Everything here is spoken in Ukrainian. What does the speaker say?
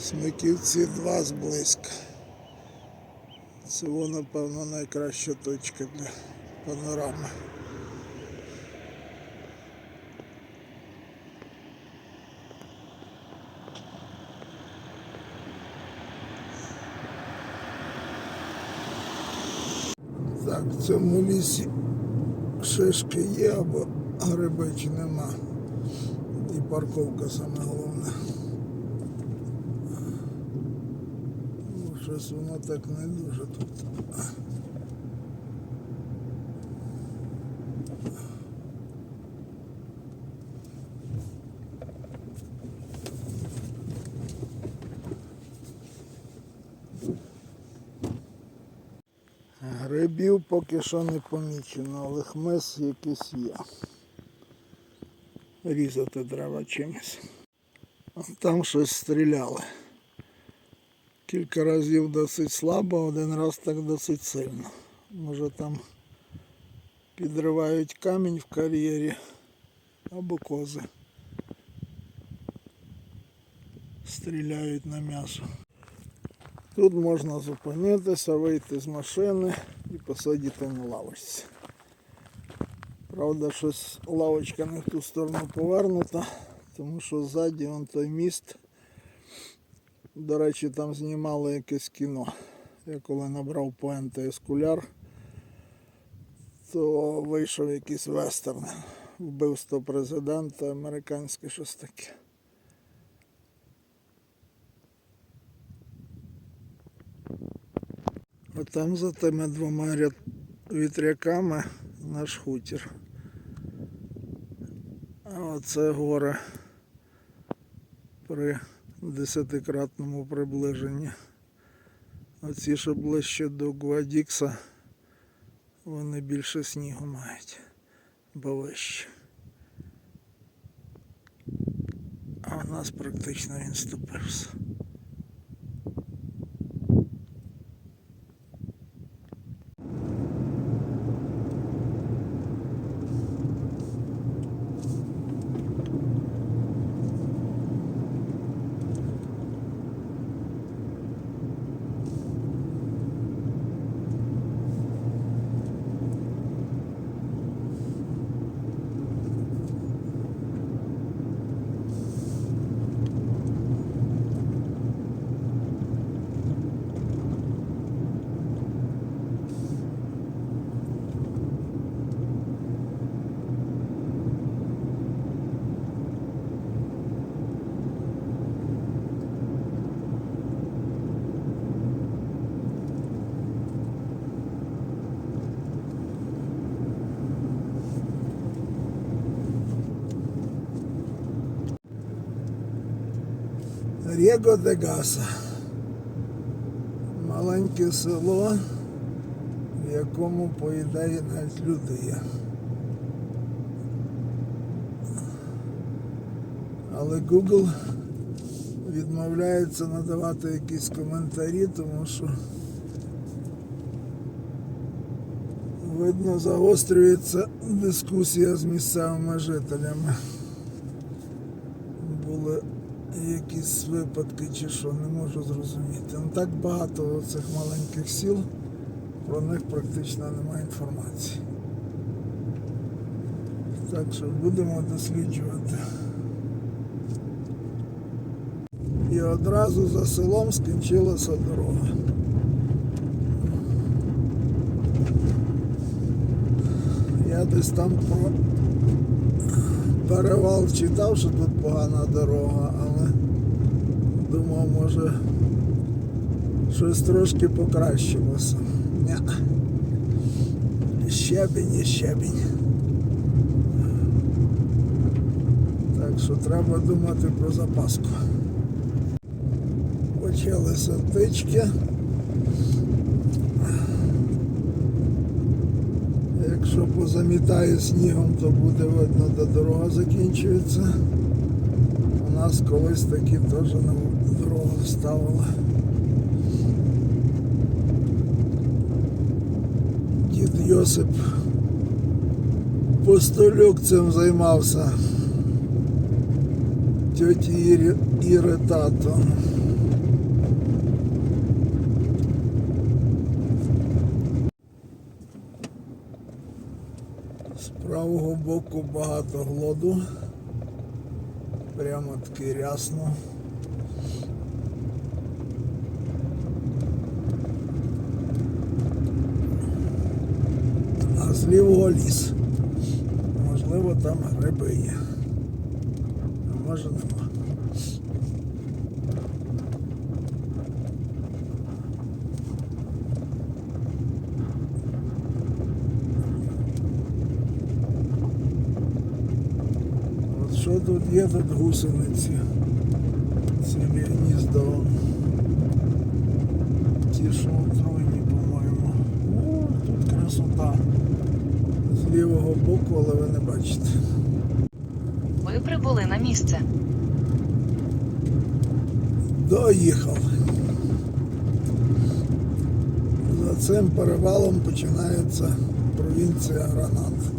Смиківці 2 зблизька. Це напевно, найкраща точка для панорами. Так, в цьому лісі шишки є або грибичі нема. І парковка саме головне. Ну, Щось воно так не дуже тут. Грибів поки що не помічено, але хмиз якийсь є. Різати треба чимось. Там щось стріляли. Кілька разів досить слабо, один раз так досить сильно. Може там підривають камінь в кар'єрі або кози. Стріляють на м'ясо. Тут можна зупинитися, вийти з машини і посидіти на лавочці. Правда, щось лавочка не в ту сторону повернута, тому що ззаді вон той міст. До речі, там знімали якесь кіно. Я коли набрав поенти ескуляр, то вийшов якийсь вестерн. Вбивство президента, американське щось таке. А там за тими двома ряд... вітряками наш хутір. А оце горе при десятикратному приближенні. Оці, що ближче до Гуадікса, вони більше снігу мають, бо вище. А в нас практично він ступився. Рего де Гаса. Маленьке село, в якому, по ідеї, навіть люди. Але Google відмовляється надавати якісь коментарі, тому що видно загострюється дискусія з місцевими жителями. Були якісь випадки чи що, не можу зрозуміти. Ну, так багато цих маленьких сіл, про них практично немає інформації. Так що будемо досліджувати. І одразу за селом скінчилася дорога. Я десь там про перевал читав, що тут погана дорога, але думав, може щось трошки покращилося. Ня. Щебінь і щебінь. Так що треба думати про запаску. Почалися тички. Якщо позамітає снігом, то буде видно, де дорога закінчується. У нас колись такі теж на дорогу ставили. Дід Йосип Постолюк цим займався. Тьоті Ірі, Іри тато. Правого боку багато глоду. Прямо таки рясно. А з лівого ліс. Можливо, там гриби є. А може нема. Що тут є, тут гусениці. Цілі гнізда. Ті, що отруйні, по-моєму. О, тут красота. З лівого боку, але ви не бачите. Ви прибули на місце. Доїхав. За цим перевалом починається провінція Гранада.